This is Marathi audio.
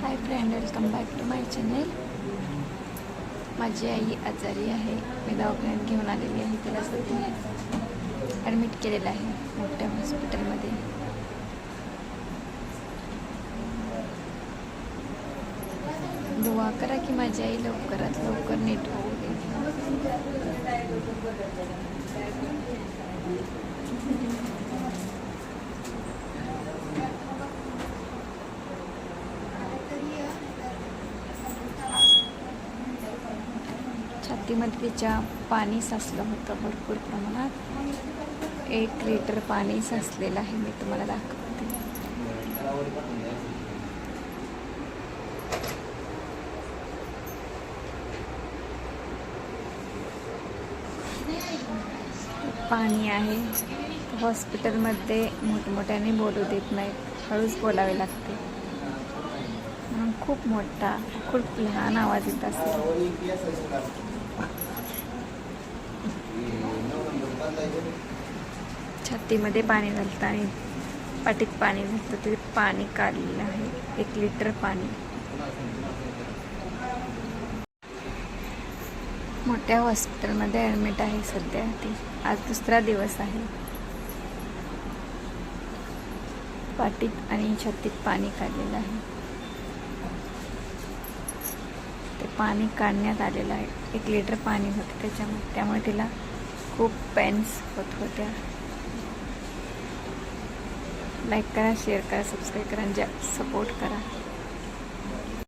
Hi friend welcome back to my channel माझी आई आजारी आहे. मी दवाखान्यात घेऊन आलेली आहे. तिला सध्या ॲडमिट केलेलं आहे मोठ्या हॉस्पिटलमध्ये दुवा करा की माझी आई लवकरात लवकर नीट होऊ छातीमध्ये पाणी साचलं होतं भरपूर प्रमाणात. एक लिटर पाणी साचलेलं आहे मी तुम्हाला दाखवते. पाणी आहे. हॉस्पिटलमध्ये मोठमोठ्याने बोलू देत नाहीत हळूच बोलावे लागते. म्हणून खूप मोठा खूप लहान आवाज येत असेल छातीमध्ये पाणी घालतं आहे पाठीत पाणी घालतं ते पाणी काढलेलं आहे. एक लिटर पाणी. मोठ्या हॉस्पिटलमध्ये ॲडमिट आहे सध्या ती. आज दुसरा दिवस आहे. पाठीत आणि छातीत पाणी काढलेलं आहे. ते पाणी काढण्यात आलेलं आहे. एक लिटर पाणी होतं त्याच्यामध्ये. त्यामुळे तिला खूप पेन्स होत होत्या. लाईक करा शेअर करा सबस्क्राईब करा आणि सपोर्ट करा.